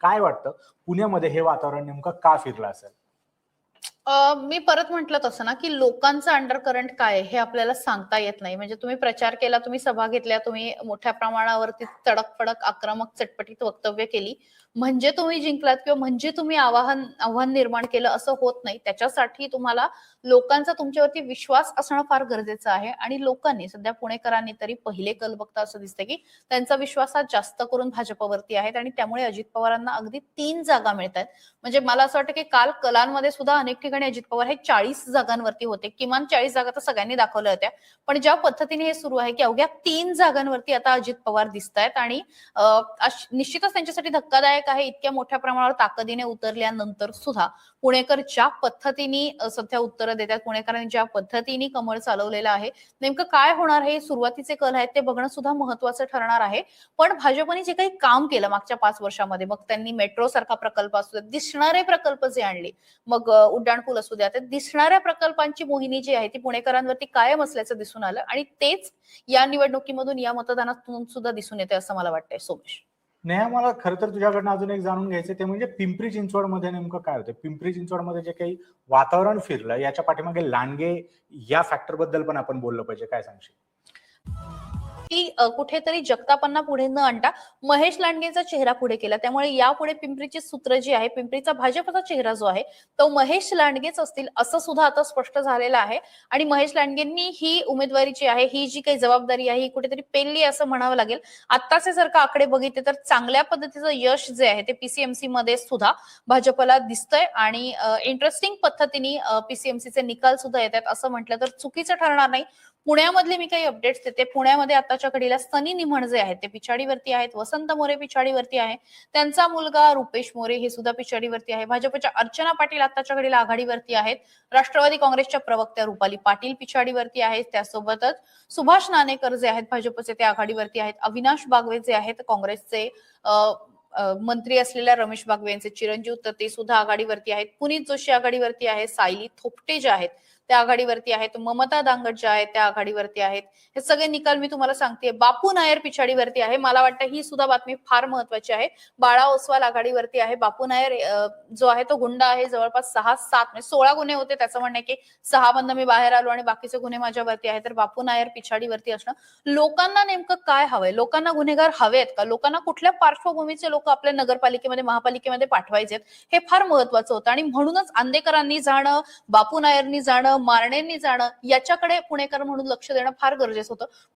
काय वाटतं? पुण्यामध्ये हे वातावरण नेमकं का फिरलं असेल? मी परत म्हटलं तसं ना की लोकांचं अंडर करंट काय हे आपल्याला सांगता येत नाही. म्हणजे तुम्ही प्रचार केला तुम्ही सभा घेतल्या तुम्ही मोठ्या प्रमाणावरती तडकफडक आक्रमक चटपटीत वक्तव्य केली. म्हणजे तुम्ही जिंकलात किंवा म्हणजे तुम्ही आवाहन आव्हान निर्माण केलं असं होत नाही. त्याच्यासाठी तुम्हाला लोकांचा तुमच्यावरती विश्वास असणं फार गरजेचं आहे. आणि लोकांनी सध्या पुणेकरांनी तरी पहिले कल बघता असं दिसतं की त्यांचा विश्वास हा जास्त करून भाजपवरती आहेत आणि त्यामुळे अजित पवारांना अगदी तीन जागा मिळत आहेत म्हणजे मला असं वाटतं की काल कलांमध्ये सुद्धा अनेक ठिकाणी अजित पवार हे चाळीस जागांवरती होते. किमान चाळीस जागा तर सगळ्यांनी दाखवल्या होत्या. पण ज्या पद्धतीने हे सुरू आहे की अवघ्या तीन जागांवरती आता अजित पवार दिसत आहेत आणि निश्चितच त्यांच्यासाठी धक्कादायक आहे इतक्या मोठ्या प्रमाणावर ताकदीने उतरल्यानंतर सुद्धा. पुणेकर ज्या पद्धतीने सध्या उत्तरं देतात. पुणेकरांनी ज्या पद्धतीने कमळ चालवलेलं आहे नेमकं काय होणार हे सुरुवातीचे कल आहेत ते बघणं सुद्धा महत्वाचं ठरणार आहे. पण भाजपने जे काही काम केलं मागच्या पाच वर्षामध्ये मग त्यांनी मेट्रो सारखा प्रकल्प असू दिसणारे प्रकल्प जे आणले मग उड्डाण कल्याणपूल असू द्या. तर दिसणाऱ्या प्रकल्पांची मोहिनी जी आहे ती पुणेकरांवरती कायम असल्याचं दिसून आलं आणि तेच या निवडणुकीमधून या मतदानातून सुद्धा दिसून येते असं मला वाटतंय. सोमेश. नेहा मला खरं तर तुझ्याकडनं अजून एक जाणून घ्यायचं ते म्हणजे पिंपरी चिंचवडमध्ये नेमकं काय होतं पिंपरी चिंचवडमध्ये जे काही वातावरण फिरलं याच्या पाठीमागे लांडगे या फॅक्टरबद्दल पण आपण बोललं पाहिजे. काय सांगशील? की कुठेतरी जगतापांना पुढे न आणता महेश लांडगेंचा चेहरा पुढे केला. त्यामुळे यापुढे पिंपरीची सूत्र जी आहे पिंपरीचा भाजपचा चेहरा जो आहे तो महेश लांडगेच असतील असं सुद्धा आता स्पष्ट झालेलं आहे. आणि महेश लांडगेंनी ही उमेदवारी जी आहे ही जी काही जबाबदारी आहे ही कुठेतरी पेलली असं म्हणावं लागेल. आत्ताचे जर का आकडे बघितले तर चांगल्या पद्धतीचं यश जे आहे ते पीसीएमसी मध्ये सुद्धा भाजपला दिसतंय. आणि इंटरेस्टिंग पद्धतीने पीसीएमसीचे निकाल सुद्धा येतात असं म्हटलं तर चुकीचं ठरणार नाही. पुण्यामधले मी काही अपडेट्स देते. पुण्यामध्ये आताच्या घडीला सनी निमण जे आहेत ते पिछाडीवरती आहेत वसंत मोरे पिछाडीवरती आहे. त्यांचा मुलगा रुपेश मोरे हे सुद्धा पिछाडीवरती आहे. भाजपच्या अर्चना पाटील आताच्या घडीला आघाडीवरती आहेत. राष्ट्रवादी काँग्रेसच्या प्रवक्त्या रुपाली पाटील पिछाडीवरती आहेत. त्यासोबतच सुभाष नाणेकर जे आहेत भाजपचे ते आघाडीवरती आहेत. अविनाश बागवे जे आहेत काँग्रेसचे मंत्री असलेल्या रमेश बागवे यांचे चिरंजीव तर ते सुद्धा आघाडीवरती आहेत. पुनीत जोशी आघाडीवरती आहे. सायली थोपटे जे आहेत त्या आघाडीवरती आहेत. ममता दांगट ज्या आहेत त्या आघाडीवरती आहेत. हे सगळे निकाल मी तुम्हाला सांगते बापू नायर पिछाडीवरती आहे. मला वाटतं ही सुद्धा बातमी फार महत्वाची आहे. बाळा ओसवाल आघाडीवरती आहे. बापू नायर जो आहे तो गुंड आहे. जवळपास सहा सात म्हणजे सोळा गुन्हे होते. त्याचं म्हणणं आहे की सहा बंद मी बाहेर आलो आणि बाकीचे गुन्हे माझ्यावरती आहे तर बापू नायर पिछाडीवरती असणं. लोकांना नेमकं काय हवंय? लोकांना गुन्हेगार हवेत का? लोकांना कुठल्या पार्श्वभूमीचे लोक आपल्या नगरपालिकेमध्ये महापालिकेमध्ये पाठवायचे हे फार महत्वाचं होतं. आणि म्हणूनच आंदेकरांनी जाणं बापू नायरनी जाणं जाणं मारणेंनी जाणं याच्याकडे पुणेकर म्हणून लक्ष देणं फार गरजेचं होतं.